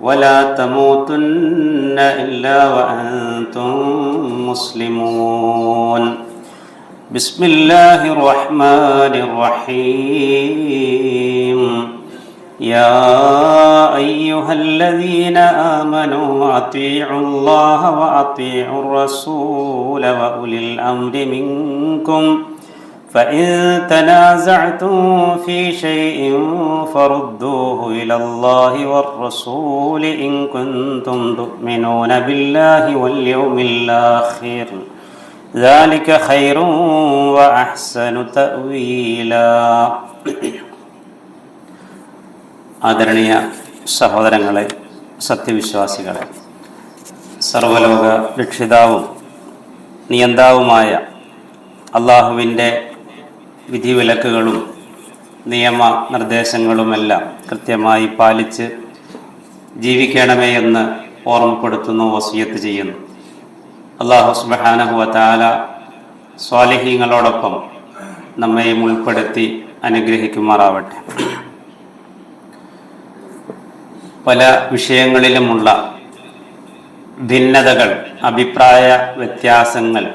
ولا تموتن إلا وأنتم مسلمون. بسم الله الرحمن الرحيم. يا أيها الذين آمنوا أطيعوا الله وأطيعوا الرسول وأولي الأمر منكم. فإن تنازعتم في شيء فردوه إلى الله والرسول إن كنتم تؤمنون بالله واليوم الآخر ذلك خير وأحسن تأويلا ആദരണീയ സഹോദരങ്ങളെ സത്യവിശ്വാസികളെ സർവലോക രക്ഷിതാവും നിയന്താവുമായ അള്ളാഹുവിൻ്റെ വിധിവിലക്കുകളും നിയമ നിർദ്ദേശങ്ങളുമെല്ലാം കൃത്യമായി പാലിച്ച് ജീവിക്കണമേ എന്ന് ഓർമ്മപ്പെടുത്തുന്നു വസിയത്ത് ചെയ്യുന്നു. അള്ളാഹു സുബാനഹുവ താല സ്വാലിഹീങ്ങളോടൊപ്പം നമ്മയും ഉൾപ്പെടുത്തി അനുഗ്രഹിക്കുമാറാവട്ടെ. പല വിഷയങ്ങളിലുമുള്ള ഭിന്നതകൾ അഭിപ്രായ വ്യത്യാസങ്ങൾ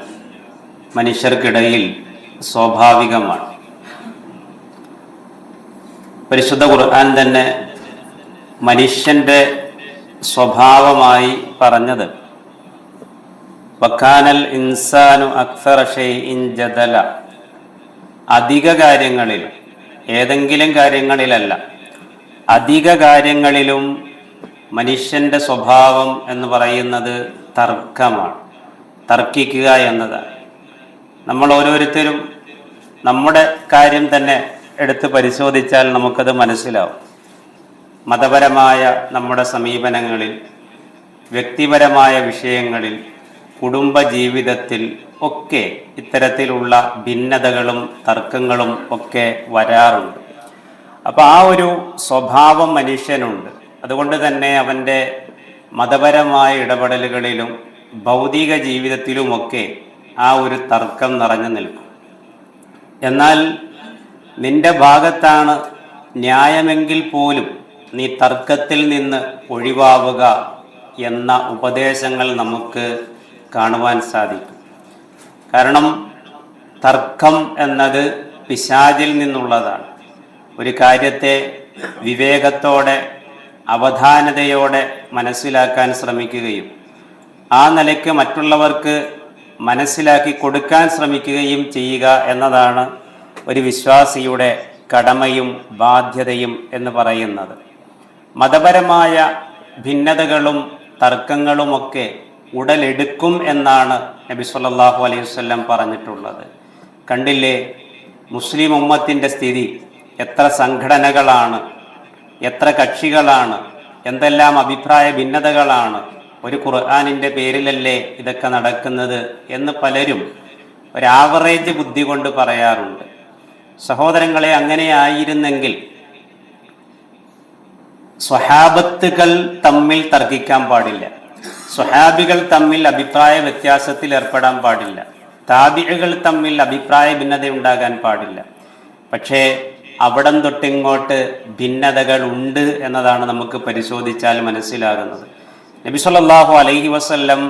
മനുഷ്യർക്കിടയിൽ സ്വാഭാവികമാണ്. പരിശുദ്ധ ഖുർആൻ തന്നെ മനുഷ്യന്റെ സ്വഭാവമായി പറഞ്ഞത്. വക്കാനൽ ഇൻസാനു അക്സറ ഷെയ്ഇൻ ജദല. അധിക കാര്യങ്ങളിൽ ഏതെങ്കിലും കാര്യങ്ങളിലല്ല അധിക കാര്യങ്ങളിലും മനുഷ്യന്റെ സ്വഭാവം എന്ന് പറയുന്നത് തർക്കമാണ്. തർക്കിക്കുക എന്നതാണ്. നമ്മൾ ഓരോരുത്തരും നമ്മുടെ കാര്യം തന്നെ എടുത്ത് പരിശോധിച്ചാൽ നമുക്കത് മനസ്സിലാവും. മതപരമായ നമ്മുടെ സമീപനങ്ങളിൽ വ്യക്തിപരമായ വിഷയങ്ങളിൽ കുടുംബ ജീവിതത്തിൽ ഒക്കെ ഇത്തരത്തിലുള്ള ഭിന്നതകളും തർക്കങ്ങളും ഒക്കെ വരാറുണ്ട്. അപ്പോൾ ആ ഒരു സ്വഭാവം മനുഷ്യനുണ്ട്. അതുകൊണ്ട് തന്നെ അവന്റെ മതപരമായ ഇടപെടലുകളിലും ഭൗതിക ജീവിതത്തിലുമൊക്കെ ആ ഒരു തർക്കം നിറഞ്ഞു നിൽക്കും. എന്നാൽ നിന്റെ ഭാഗത്താണ് ന്യായമെങ്കിൽ പോലും നീ തർക്കത്തിൽ നിന്ന് ഒഴിവാവുക എന്ന ഉപദേശങ്ങൾ നമുക്ക് കാണുവാൻ സാധിക്കും. കാരണം തർക്കം എന്നത് പിശാചിൽ നിന്നുള്ളതാണ്. ഒരു കാര്യത്തെ വിവേകത്തോടെ അവധാനതയോടെ മനസ്സിലാക്കാൻ ശ്രമിക്കുകയും ആ നിലയ്ക്ക് മറ്റുള്ളവർക്ക് മനസ്സിലാക്കി കൊടുക്കാൻ ശ്രമിക്കുകയും ചെയ്യുക എന്നതാണ് ഒരു വിശ്വാസിയുടെ കടമയും ബാധ്യതയും എന്ന് പറയുന്നത്. മതപരമായ ഭിന്നതകളും തർക്കങ്ങളുമൊക്കെ ഉടലെടുക്കും എന്നാണ് നബി സല്ലാഹു അലൈഹി വസല്ലം പറഞ്ഞിട്ടുള്ളത്. കണ്ടില്ലേ? മുസ്ലിം ഉമ്മത്തിന്റെ സ്ഥിതി എത്ര സംഘടനകളാണ് എത്ര കക്ഷികളാണ് എന്തെല്ലാം അഭിപ്രായ ഭിന്നതകളാണ് ഒരു ഖുർആാനിന്റെ പേരിലല്ലേ ഇതൊക്കെ നടക്കുന്നത് എന്ന് പലരും ഒരു ആവറേജ് ബുദ്ധി കൊണ്ട് പറയാറുണ്ട്. സഹോദരങ്ങളെ അങ്ങനെയായിരുന്നെങ്കിൽ സ്വഹാബത്തുകൾ തമ്മിൽ തർക്കിക്കാൻ പാടില്ല. സ്വഹാബികൾ തമ്മിൽ അഭിപ്രായ വ്യത്യാസത്തിൽ ഏർപ്പെടാൻ പാടില്ല. താബികൾ തമ്മിൽ അഭിപ്രായ ഭിന്നത ഉണ്ടാകാൻ പാടില്ല. പക്ഷേ അവിടം തൊട്ടിങ്ങോട്ട് ഭിന്നതകൾ ഉണ്ട് എന്നതാണ് നമുക്ക് പരിശോധിച്ചാൽ മനസ്സിലാകുന്നത്. നബി സല്ലല്ലാഹു അലൈഹി വസല്ലം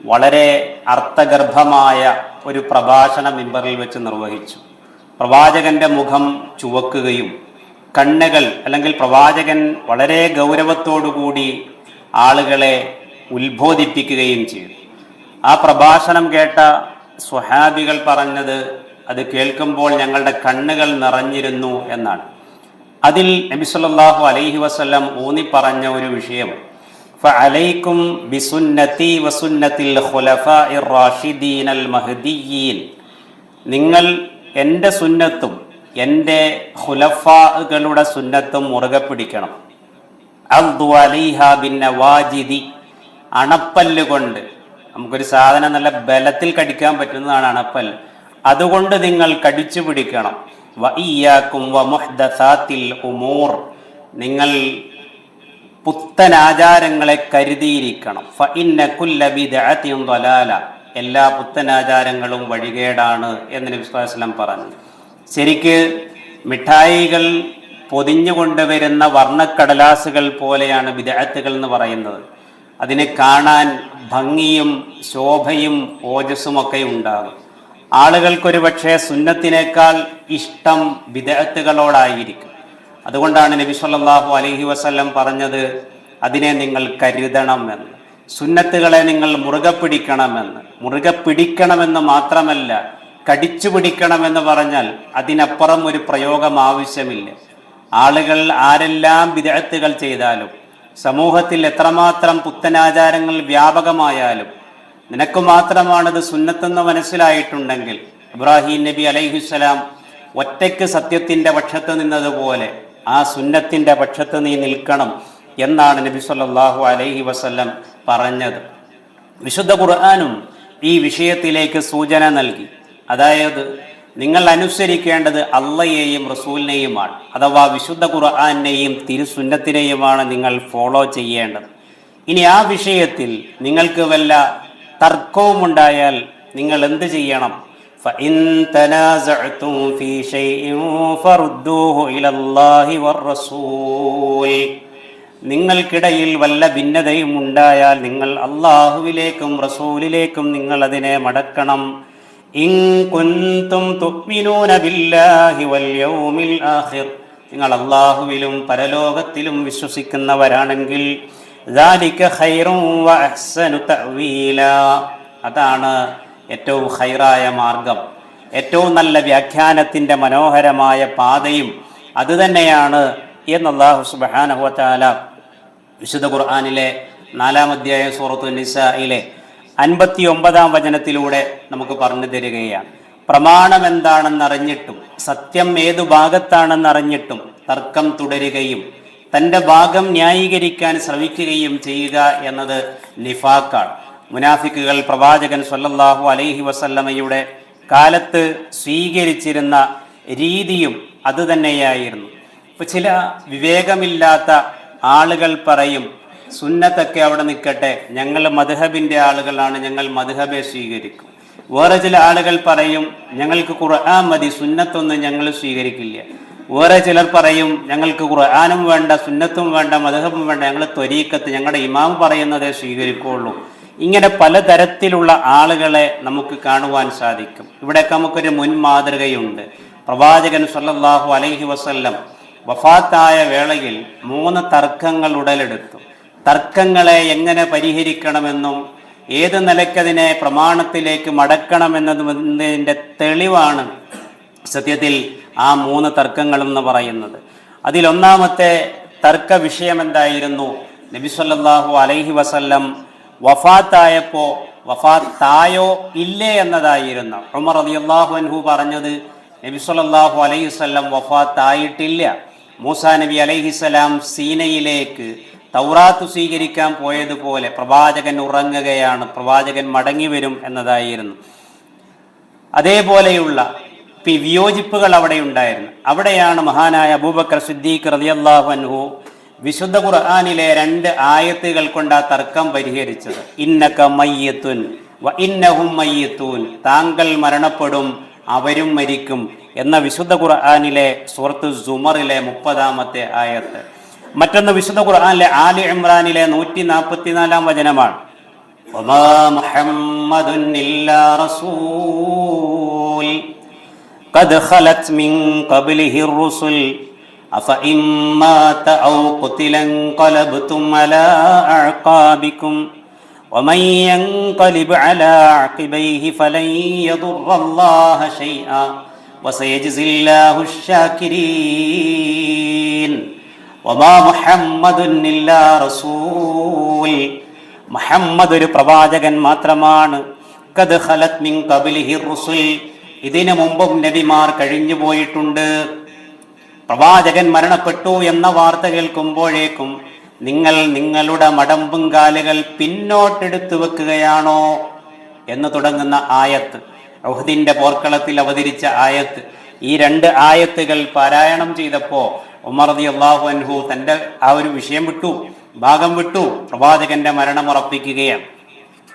വളരെ അർത്ഥഗർഭമായ ഒരു പ്രഭാഷണ മിമ്പറിൽ വെച്ച് നിർവഹിച്ചു. പ്രവാചകന്റെ മുഖം ചുവക്കുകയും കണ്ണുകൾ അല്ലെങ്കിൽ പ്രവാചകൻ വളരെ ഗൗരവത്തോടുകൂടി ആളുകളെ ഉത്ബോധിപ്പിക്കുകയും ചെയ്തു. ആ പ്രഭാഷണം കേട്ട സ്വഹാബികൾ പറഞ്ഞത് അത് കേൾക്കുമ്പോൾ ഞങ്ങളുടെ കണ്ണുകൾ നിറഞ്ഞിരുന്നു എന്നാണ്. അതിൽ നബി സല്ലല്ലാഹു അലൈഹി വസ്ല്ലം ഊന്നി പറഞ്ഞ ഒരു വിഷയം ഫഅലൈക്കും بسنتي وسنة الخلفاء റാഷിദീനൽ മഹ്ദിയീൻ നിങ്ങൾ എന്റെ സുന്നത്തും എന്റെ ഖുലഫാകളുടെ സുന്നത്തും മുറുകെ പിടിക്കണം. ബിന്നവാജിദി. അണപ്പല്ല് കൊണ്ട് നമുക്കൊരു സാധനം നല്ല ബലത്തിൽ കടിക്കാൻ പറ്റുന്നതാണ് അണപ്പല്ല്. അതുകൊണ്ട് നിങ്ങൾ കടിച്ചു പിടിക്കണം. ഉമൂർ. നിങ്ങൾ പുത്തൻ ആചാരങ്ങളെ കരുതിയിരിക്കണം ഫഇന്ന കുല്ല ളലാല എല്ലാ പുത്തനാചാരങ്ങളും വഴികേടാണ് എന്ന് നബി പറഞ്ഞു. ശരിക്ക് മിഠായികൾ പൊതിഞ്ഞു കൊണ്ടുവരുന്ന വർണക്കടലാസുകൾ പോലെയാണ് വിദഗ്ധകൾ എന്ന് പറയുന്നത്. അതിനെ കാണാൻ ഭംഗിയും ശോഭയും ഓജസ്സുമൊക്കെ ഉണ്ടാകും. ആളുകൾക്കൊരു പക്ഷേ സുന്നത്തിനേക്കാൾ ഇഷ്ടം വിദഗ്ധകളോടായിരിക്കും അതുകൊണ്ടാണ് നബി സല്ലല്ലാഹു അലൈഹി വസല്ലം പറഞ്ഞത് അതിനെ നിങ്ങൾ കരുതണമെന്ന്. സുന്നത്തുകളെ നിങ്ങൾ മുറുകെ പിടിക്കണമെന്ന്. മുറുകെ പിടിക്കണമെന്ന് മാത്രമല്ല കടിച്ചു പിടിക്കണമെന്ന് പറഞ്ഞാൽ അതിനപ്പുറം ഒരു പ്രയോഗം ആവശ്യമില്ല. ആളുകൾ ആരെല്ലാം വിദഗ്ധകൾ ചെയ്താലും സമൂഹത്തിൽ എത്രമാത്രം പുത്തനാചാരങ്ങൾ വ്യാപകമായാലും നിനക്ക് മാത്രമാണത് സുന്നത്തെന്ന് മനസ്സിലായിട്ടുണ്ടെങ്കിൽ ഇബ്രാഹിം നബി അലൈഹിസ്സലാം ഒറ്റയ്ക്ക് സത്യത്തിന്റെ പക്ഷത്ത് നിന്നതുപോലെ ആ സുന്നത്തിന്റെ പക്ഷത്ത് നീ നിൽക്കണം എന്നാണ് നബി സല്ലാഹു അലൈഹി വസല്ലം പറഞ്ഞത്. വിശുദ്ധ ഖുർആാനും ഈ വിഷയത്തിലേക്ക് സൂചന നൽകി. അതായത് നിങ്ങൾ അനുസരിക്കേണ്ടത് അള്ളയെയും റസൂലിനെയുമാണ് അഥവാ വിശുദ്ധ ഖുർആാനെയും തിരുസുന്നത്തിനെയുമാണ് നിങ്ങൾ ഫോളോ ചെയ്യേണ്ടത്. ഇനി ആ വിഷയത്തിൽ നിങ്ങൾക്ക് വല്ല തർക്കവും ഉണ്ടായാൽ നിങ്ങൾ എന്ത് ചെയ്യണം? فإن تنازعتم في شيء فردوه إلى الله والرسول നിങ്ങൾക്കിടയിൽ വല്ല ഭിന്നതയും ഉണ്ടായാൽ നിങ്ങൾ അള്ളാഹുവിലേക്കും റസൂലിലേക്കും നിങ്ങൾ അതിനെ മടക്കണം ഇൻ കുന്തും തുഅ്മിനൂന ബില്ലാഹി വൽ യൗമിൽ ആഖിർ നിങ്ങൾ അള്ളാഹുവിലും പരലോകത്തിലും വിശ്വസിക്കുന്നവരാണെങ്കിൽ ذلك خير وأحسن تأويلا അതാണ് ഏറ്റവും ഹൈറായ മാർഗം ഏറ്റവും നല്ല വ്യാഖ്യാനത്തിന്റെ മനോഹരമായ പാതയും അതുതന്നെയാണ് എന്ന് അള്ളാഹു സുബാനഹുവത്താല വിശുദ്ധ ഖുർആാനിലെ നാലാം അധ്യായ സൂറത്തു നിസയിലെ അൻപത്തി ഒമ്പതാം വചനത്തിലൂടെ നമുക്ക് പറഞ്ഞു തരികയാണ്. പ്രമാണം എന്താണെന്നറിഞ്ഞിട്ടും സത്യം ഏതു ഭാഗത്താണെന്നറിഞ്ഞിട്ടും തർക്കം തുടരുകയും തന്റെ ഭാഗം ന്യായീകരിക്കാൻ ശ്രമിക്കുകയും ചെയ്യുക എന്നത് നിഫാക്കാണ്. മുനാഫിക്കുകൾ പ്രവാചകൻ സല്ലല്ലാഹു അലൈഹി വസല്ലമയുടെ കാലത്ത് സ്വീകരിച്ചിരുന്ന രീതിയും അതുതന്നെയായിരുന്നു ഇപ്പൊ ചില വിവേകമില്ലാത്ത ആളുകൾ പറയും സുന്നത്തൊക്കെ അവിടെ നിൽക്കട്ടെ ഞങ്ങൾ മധുഹബിന്റെ ആളുകളാണ് ഞങ്ങൾ മധുഹബെ സ്വീകരിക്കും. വേറെ ചില ആളുകൾ പറയും ഞങ്ങൾക്ക് ഖുർആൻ മതി സുന്നത്തൊന്നും ഞങ്ങൾ സ്വീകരിക്കില്ല. വേറെ ചിലർ പറയും ഞങ്ങൾക്ക് ഖുർആാനും വേണ്ട സുന്നത്തും വേണ്ട മധുഹബും വേണ്ട ഞങ്ങൾ ത്വരീക്കത്ത് ഞങ്ങളുടെ ഇമാം പറയുന്നതേ സ്വീകരിക്കുകയുള്ളൂ ഇങ്ങനെ പലതരത്തിലുള്ള ആളുകളെ നമുക്ക് കാണുവാൻ സാധിക്കും. ഇവിടെയൊക്കെ നമുക്കൊരു മുൻ മാതൃകയുണ്ട് പ്രവാചകൻ സല്ലാഹു അലൈഹി വസല്ലം വഫാത്തായ വേളയിൽ മൂന്ന് തർക്കങ്ങൾ ഉടലെടുത്തു. തർക്കങ്ങളെ എങ്ങനെ പരിഹരിക്കണമെന്നും ഏത് നിലയ്ക്കതിനെ പ്രമാണത്തിലേക്ക് മടക്കണമെന്നതിന്റെ തെളിവാണ് സത്യത്തിൽ ആ മൂന്ന് തർക്കങ്ങൾ എന്ന് പറയുന്നത്. അതിലൊന്നാമത്തെ തർക്ക വിഷയം എന്തായിരുന്നു നബി സല്ലല്ലാഹു അലൈഹി വസല്ലം വഫാത്തായപ്പോ വഫാത്തായോ ഇല്ലേ എന്നതായിരുന്നു. ഉമർ റളിയല്ലാഹു അൻഹു പറഞ്ഞത് നബി സല്ലല്ലാഹു അലൈഹി വസല്ലം വഫാത്തായിട്ടില്ല. മൂസാ നബി അലൈഹിസ്സലാം സീനയിലേക്ക് തൗറാത്ത് സ്വീകരിക്കാൻ പോയതുപോലെ പ്രവാചകൻ ഉറങ്ങുകയാണ് പ്രവാചകൻ മടങ്ങി വരും എന്നതായിരുന്നു. അതേപോലെയുള്ള വിയോജിപ്പുകൾ അവിടെ ഉണ്ടായിരുന്നു. അവിടെയാണ് മഹാനായ അബൂബക്കർ സിദ്ദീഖ് റളിയല്ലാഹു അൻഹു വിശുദ്ധ ഖുർആാനിലെ രണ്ട് ആയത്തുകൾ കൊണ്ടാണ് തർക്കം പരിഹരിച്ചത്. ഇന്നക മയ്യത്തുൻ വ ഇന്നഹും മയ്യത്തൂൻ. താങ്കൾ മരണപ്പെടും അവരും മരിക്കും എന്ന വിശുദ്ധ ഖുർആാനിലെ സുഹൃത്ത് സുമറിലെ മുപ്പതാമത്തെ ആയത്ത്. മറ്റൊന്ന് വിശുദ്ധ ഖുർആാനിലെ ആലി ഇമ്രാനിലെ നൂറ്റി നാൽപ്പത്തിനാലാം വചനമാണ് റസൂൽ. محمد إلا رسول قد خلت من قبله الرسل أفإن مات أو قتل انقلبتم على أعقابكم ومن ينقلب على عقبيه فلن يضر الله شيئا وسيجزي الله الشاكرين وما محمد إلا رسول മുഹമ്മദ് ഒരു പ്രവാചകൻ മാത്രമാണ് കത് ഖലത് മിൻ ഖബലിഹി റുസുൽ ഇതിനു മുമ്പും നബിമാർ കഴിഞ്ഞു പോയിട്ടുണ്ട് പ്രവാചകൻ മരണപ്പെട്ടു എന്ന വാർത്ത കേൾക്കുമ്പോഴേക്കും നിങ്ങൾ നിങ്ങളുടെ മടമ്പും കാലുകൾ പിന്നോട്ടെടുത്തു വെക്കുകയാണോ എന്ന് തുടങ്ങുന്ന ആയത്ത്. റൗഹദിന്റെ പോർക്കളത്തിൽ അവതരിച്ച ആയത്ത്. ഈ രണ്ട് ആയത്തുകൾ പാരായണം ചെയ്തപ്പോ ഉമർ റതി അള്ളാഹു അൻഹു തന്റെ ആ ഒരു വിഷയം വിട്ടു ഭാഗം വിട്ടു പ്രവാചകന്റെ മരണം ഉറപ്പിക്കുകയാണ്.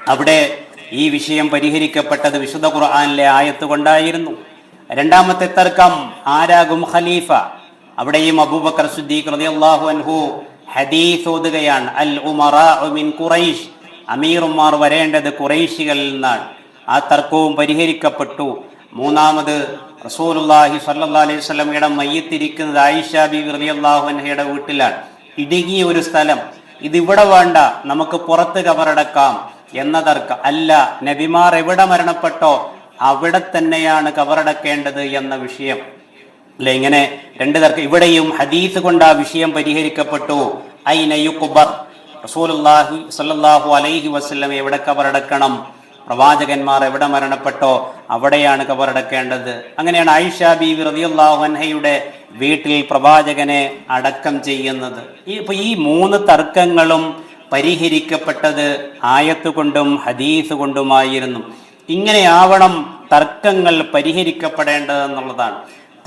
അവിടെ ഈ വിഷയം പരിഹരിക്കപ്പെട്ടത് വിശുദ്ധ ഖുർആാനിലെ ആയത്ത് കൊണ്ടായിരുന്നു. രണ്ടാമത്തെ തർക്കം ആരാകും ഖലീഫ? അവിടെയും അബൂബക്കർ സുദ്ദീഖ് റളിയല്ലാഹു അൻഹു ഹദീസ് ഓതുകയാണ് അൽ ഉമറാഉ മിൻ ഖുറൈഷ്. അമീറുമാർ വരേണ്ടത് ഖുറൈശികളിൽ നിന്നാണ്. ആ തർക്കവും പരിഹരിക്കപ്പെട്ടു. മൂന്നാമത് റസൂലുള്ളാഹി സ്വല്ലല്ലാഹി അലൈഹി വസല്ലമയുടെ മയ്യത്തിരിക്കുന്നത് ആയിഷ ബിബി റളിയല്ലാഹു അൻഹയുടെ വീട്ടിലാണ്. ഇടുങ്ങിയ ഒരു സ്ഥലം. ഇതിവിടെ വേണ്ട നമുക്ക് പുറത്ത് കബറടക്കാം എന്ന തർക്കം. അല്ല നബിമാർ എവിടെ മരണപ്പെട്ടോ അവിടെ തന്നെയാണ് കബറടക്കേണ്ടത് എന്ന വിഷയം. അല്ലെ? ഇങ്ങനെ രണ്ട് തർക്ക ഇവിടെയും ഹദീസ് കൊണ്ട് ആ വിഷയം പരിഹരിക്കപ്പെട്ടു. ഐന റസൂലുല്ലാഹി സ്വല്ലല്ലാഹു അലൈഹി വസല്ലം എവിടെ കബറടക്കണം? പ്രവാചകന്മാർ എവിടെ മരണപ്പെട്ടോ? അവിടെയാണ് കബറടക്കേണ്ടത്. അങ്ങനെയാണ് ആയിഷ ബി റളിയല്ലാഹു അൻഹയുടെ വീട്ടിൽ പ്രവാചകനെ അടക്കം ചെയ്യുന്നത്. ഈ ഇപ്പൊ ഈ മൂന്ന് തർക്കങ്ങളും പരിഹരിക്കപ്പെട്ടത് ആയത്ത് കൊണ്ടും ഹദീസ് കൊണ്ടുമായിരുന്നു. ഇങ്ങനെയാവണം തർക്കങ്ങൾ പരിഹരിക്കപ്പെടേണ്ടതെന്നുള്ളതാണ്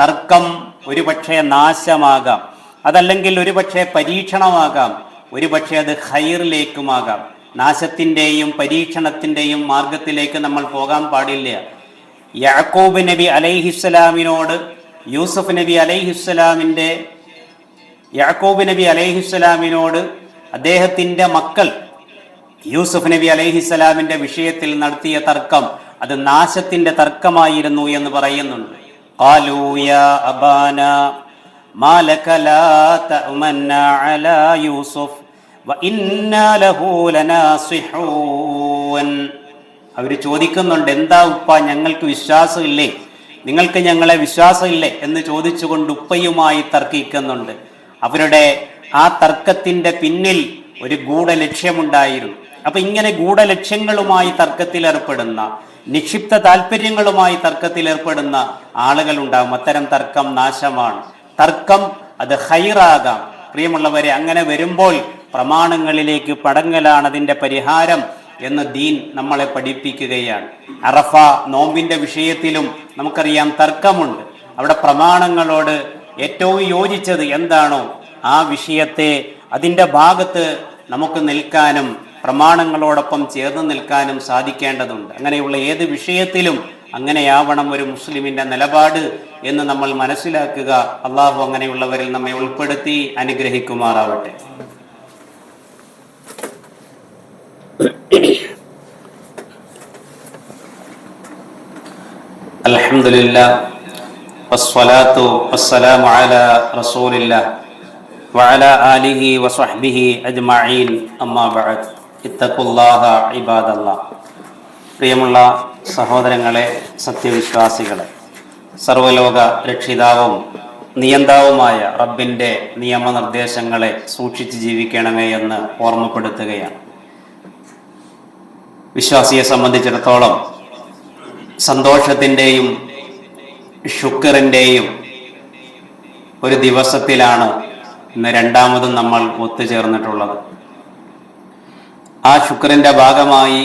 തർക്കം ഒരുപക്ഷെ നാശമാകാം. അതല്ലെങ്കിൽ ഒരുപക്ഷെ പരീക്ഷണമാകാം. ഒരുപക്ഷെ അത് ഹൈറിലേക്കുമാകാം നാശത്തിന്റെയും പരീക്ഷണത്തിന്റെയും മാർഗത്തിലേക്ക് നമ്മൾ പോകാൻ പാടില്ല. യാക്കൂബ് നബി അലൈഹിസ്സലാമിനോട് യൂസഫ് നബി അലൈഹിസ്സലാമിന്റെ യാക്കൂബ് നബി അലൈഹിസ്സലാമിനോട് അദ്ദേഹത്തിന്റെ മക്കൾ യൂസഫ് നബി അലൈഹിസ്സലാമിന്റെ വിഷയത്തിൽ നടത്തിയ തർക്കം അത് നാശത്തിന്റെ തർക്കമായിരുന്നു എന്ന് പറയുന്നുണ്ട്. യാ അബാന ലനാസിഹൂൻ അവർ ചോദിക്കുന്നുണ്ട് എന്താ ഉപ്പ ഞങ്ങൾക്ക് വിശ്വാസമില്ലേ? നിങ്ങൾക്ക് ഞങ്ങളെ വിശ്വാസമില്ലേ? എന്ന് ചോദിച്ചുകൊണ്ട് ഉപ്പയുമായി തർക്കിക്കുന്നുണ്ട്. അവരുടെ ആ തർക്കത്തിന്റെ പിന്നിൽ ഒരു ഗൂഢലക്ഷ്യമുണ്ടായിരുന്നു. അപ്പൊ ഇങ്ങനെ ഗൂഢലക്ഷ്യങ്ങളുമായി തർക്കത്തിൽ ഏർപ്പെടുന്ന നിക്ഷിപ്ത താല്പര്യങ്ങളുമായി തർക്കത്തിൽ ഏർപ്പെടുന്ന ആളുകൾ ഉണ്ടാകും അത്തരം തർക്കം നാശമാണ്. തർക്കം അത് ഹൈറാകാം പ്രിയമുള്ളവരെ അങ്ങനെ വരുമ്പോൾ പ്രമാണങ്ങളിലേക്ക് പടങ്ങലാണ് അതിന്റെ പരിഹാരം എന്ന് ദീൻ നമ്മളെ പഠിപ്പിക്കുകയാണ്. അറഫ നോമ്പിന്റെ വിഷയത്തിലും നമുക്കറിയാം തർക്കമുണ്ട്. അവിടെ പ്രമാണങ്ങളോട് ഏറ്റവും യോജിച്ചത് എന്താണോ ആ വിഷയത്തെ അതിന്റെ ഭാഗത്ത് നമുക്ക് നിൽക്കാനും പ്രമാണങ്ങളോടൊപ്പം ചേർന്ന് നിൽക്കാനും സാധിക്കേണ്ടതുണ്ട് അങ്ങനെയുള്ള ഏത് വിഷയത്തിലും അങ്ങനെയാവണം ഒരു മുസ്ലിമിന്റെ നിലപാട് എന്ന് നമ്മൾ മനസ്സിലാക്കുക അള്ളാഹു അങ്ങനെയുള്ളവരിൽ നമ്മെ ഉൾപ്പെടുത്തി അനുഗ്രഹിക്കുമാറാവട്ടെ الحمد لله والصلاة والسلام على رسول الله وعلى آله وصحبه أجمعين أما بعد പ്രിയമുള്ള സഹോദരങ്ങളെ സത്യവിശ്വാസികളെ സർവലോക രക്ഷിതാവും നിയന്താവുമായ റബ്ബിന്റെ നിയമനിർദ്ദേശങ്ങളെ സൂക്ഷിച്ച് ജീവിക്കണമേ എന്ന് ഓർമ്മപ്പെടുത്തുകയാണ്. വിശ്വാസിയെ സംബന്ധിച്ചിടത്തോളം സന്തോഷത്തിന്റെയും ഷുക്കറിന്റെയും ഒരു ദിവസത്തിലാണ് ഇന്ന് രണ്ടാമതും നമ്മൾ ഒത്തുചേർന്നിട്ടുള്ളത്. ആ ശുക്രന്റെ ഭാഗമായി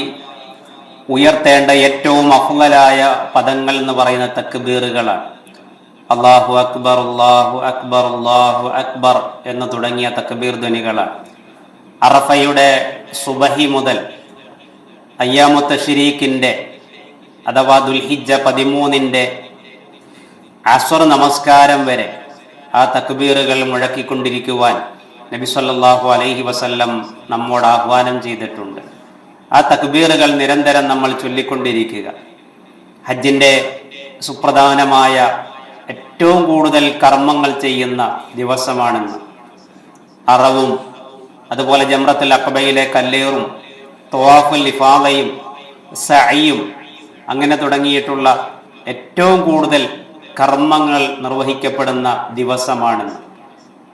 ഉയർത്തേണ്ട ഏറ്റവും അഫ്ലലായ പദങ്ങൾ എന്ന് പറയുന്ന തക്ബീറുകളാണ്. അള്ളാഹു അക്ബർ അള്ളാഹു അക്ബർ അള്ളാഹു അക്ബർ എന്ന് തുടങ്ങിയ തക്ബീർ ധ്വനികളാണ്. അറഫയുടെ സുബഹി മുതൽ അയ്യാമുത്ത ഷിരീഖിന്റെ അഥവാ ദുൽഹിജ പതിമൂന്നിന്റെ അസ്വർ നമസ്കാരം വരെ ആ തക്ബീറുകൾ മുഴക്കിക്കൊണ്ടിരിക്കുവാൻ നബി സല്ലാഹു അലൈഹി വസല്ലം നമ്മോട് ആഹ്വാനം ചെയ്തിട്ടുണ്ട്. ആ തക്ബീറുകൾ നിരന്തരം നമ്മൾ ചൊല്ലിക്കൊണ്ടിരിക്കുക. ഹജ്ജിന്റെ സുപ്രധാനമായ ഏറ്റവും കൂടുതൽ കർമ്മങ്ങൾ ചെയ്യുന്ന ദിവസമാണെന്ന്. അറവും അതുപോലെ ജമ്രത്തുൽ അക്കബയിലെ കല്ലേറും തോവാഫുൽ ലിഫാദയും സയും അങ്ങനെ തുടങ്ങിയിട്ടുള്ള ഏറ്റവും കൂടുതൽ കർമ്മങ്ങൾ നിർവഹിക്കപ്പെടുന്ന ദിവസമാണെന്ന്.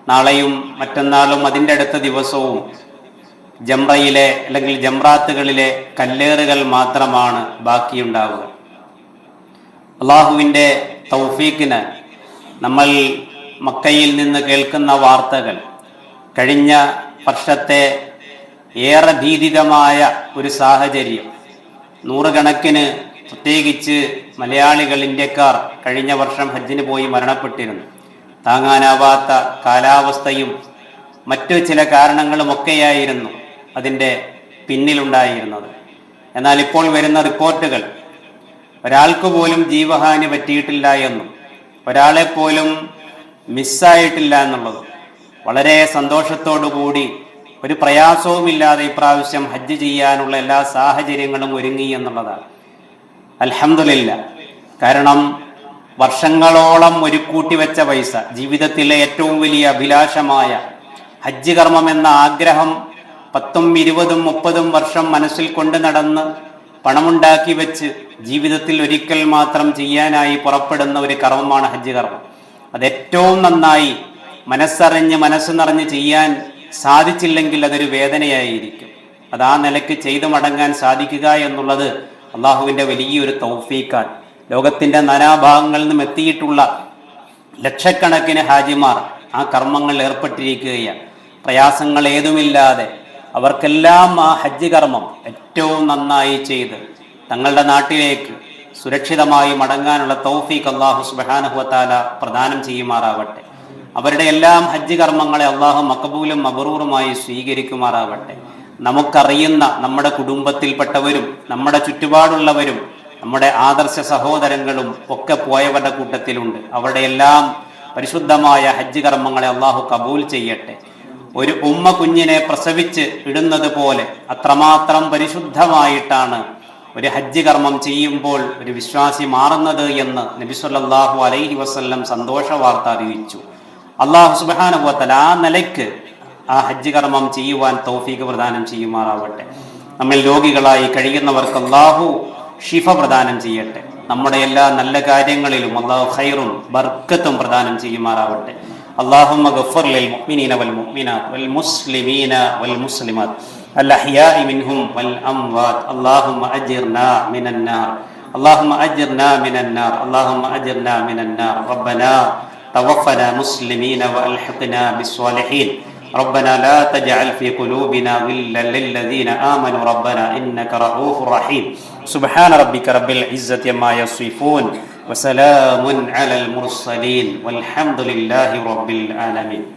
നാളെയും മറ്റന്നാളും അതിന്റെ അടുത്ത ദിവസവും ജംറയിലെ അല്ലെങ്കിൽ ജംറാത്തുകളിലെ കല്ലേറുകൾ മാത്രമാണ് ബാക്കിയുണ്ടാവുക. അള്ളാഹുവിന്റെ തൗഫീഖിന് നമ്മൾ മക്കയിൽ നിന്ന് കേൾക്കുന്ന വാർത്തകൾ കഴിഞ്ഞ വർഷത്തെ ഏറെ ഭീതിതമായ ഒരു സാഹചര്യം. നൂറുകണക്കിന് പ്രത്യേകിച്ച് മലയാളികൾ ഇന്ത്യക്കാർ കഴിഞ്ഞ വർഷം ഹജ്ജിന് പോയി മരണപ്പെട്ടിരുന്നു. താങ്ങാനാവാത്ത കാലാവസ്ഥയും മറ്റു ചില കാരണങ്ങളുമൊക്കെയായിരുന്നു അതിന്റെ പിന്നിലുണ്ടായിരുന്നത്. എന്നാൽ ഇപ്പോൾ വരുന്ന റിപ്പോർട്ടുകൾ ഒരാൾക്ക് പോലും ജീവഹാനി പറ്റിയിട്ടില്ല എന്നും ഒരാളെ പോലും മിസ്സായിട്ടില്ല എന്നുള്ളതും വളരെ കൂടി ഒരു പ്രയാസവുമില്ലാതെ ഇപ്രാവശ്യം ഹജ്ജ് ചെയ്യാനുള്ള എല്ലാ സാഹചര്യങ്ങളും ഒരുങ്ങി എന്നുള്ളതാണ്. അലഹമില്ല കാരണം വർഷങ്ങളോളം ഒരുക്കൂട്ടി വെച്ച പൈസ ജീവിതത്തിലെ ഏറ്റവും വലിയ അഭിലാഷമായ ഹജ്ജ് കർമ്മം എന്ന ആഗ്രഹം പത്തും ഇരുപതും മുപ്പതും വർഷം മനസ്സിൽ കൊണ്ട് നടന്ന് പണമുണ്ടാക്കി വെച്ച് ജീവിതത്തിൽ ഒരിക്കൽ മാത്രം ചെയ്യാനായി പുറപ്പെടുന്ന ഒരു കർമ്മമാണ് ഹജ്ജ് കർമ്മം. അത് ഏറ്റവും നന്നായി മനസ്സറിഞ്ഞ് മനസ്സ് നിറഞ്ഞ് ചെയ്യാൻ സാധിച്ചില്ലെങ്കിൽ അതൊരു വേദനയായിരിക്കും. അത് ആ നിലയ്ക്ക് ചെയ്തു മടങ്ങാൻ സാധിക്കുക എന്നുള്ളത് അള്ളാഹുവിന്റെ വലിയൊരു തൗഫീക്കാൻ ലോകത്തിന്റെ നാനാഭാഗങ്ങളിൽ നിന്നും എത്തിയിട്ടുള്ള ലക്ഷക്കണക്കിന് ഹാജിമാർ ആ കർമ്മങ്ങളിൽ ഏർപ്പെട്ടിരിക്കുകയാണ്. പ്രയാസങ്ങൾ ഏതുമില്ലാതെ അവർക്കെല്ലാം ആ ഹജ്ജ് കർമ്മം ഏറ്റവും നന്നായി ചെയ്ത് തങ്ങളുടെ നാട്ടിലേക്ക് സുരക്ഷിതമായി മടങ്ങാനുള്ള തൗഫീഖ് അള്ളാഹു സുബാനഹുവത്താല പ്രദാനം ചെയ്യുമാറാവട്ടെ. അവരുടെ എല്ലാം ഹജ്ജ് കർമ്മങ്ങളെ അള്ളാഹു മക്കബൂലും മബറൂറുമായി സ്വീകരിക്കുമാറാവട്ടെ. നമുക്കറിയുന്ന നമ്മുടെ കുടുംബത്തിൽപ്പെട്ടവരും നമ്മുടെ ചുറ്റുപാടുള്ളവരും നമ്മുടെ ആദർശ സഹോദരങ്ങളും ഒക്കെ പോയവരുടെ കൂട്ടത്തിലുണ്ട്. അവരുടെ എല്ലാം പരിശുദ്ധമായ ഹജ്ജ് കർമ്മങ്ങളെ അള്ളാഹു കബൂൽ ചെയ്യട്ടെ. ഒരു ഉമ്മ കുഞ്ഞിനെ പ്രസവിച്ച് ഇടുന്നത് പോലെ അത്രമാത്രം പരിശുദ്ധമായിട്ടാണ് ഒരു ഹജ്ജ് കർമ്മം ചെയ്യുമ്പോൾ ഒരു വിശ്വാസി മാറുന്നത് എന്ന് നബിസ്വല്ലാഹു അലൈഹി വസ്ല്ലം സന്തോഷ വാർത്ത അറിയിച്ചു. അള്ളാഹു സുബാനുഭവത്തൽ ആ നിലയ്ക്ക് ആ ഹജ്ജ് കർമ്മം ചെയ്യുവാൻ തൗഫീഖ് പ്രദാനം ചെയ്യുമാറാവട്ടെ. നമ്മൾ രോഗികളായി കഴിയുന്നവർക്ക് അള്ളാഹു ഷിഫ പ്രദാനം ചെയ്യട്ടെ നമ്മുടെ എല്ലാ നല്ല കാര്യങ്ങളിലും അള്ളാഹു ഖൈറും ബർക്കത്തും പ്രദാനം ചെയ്യുമാറാവട്ടെ اللهم اغفر للمؤمنين والمؤمنات والمسلمين والمسلمات الأحياء منهم والأموات اللهم أجرنا من النار اللهم أجرنا من النار اللهم أجرنا من النار ربنا توفنا مسلمين وألحقنا بالصالحين ربنا لا تجعل في قلوبنا غلا للذين آمنوا ربنا إنك رؤوف رحيم سبحان ربك رب العزة ما يصفون وسلام على المرسلين والحمد لله رب العالمين.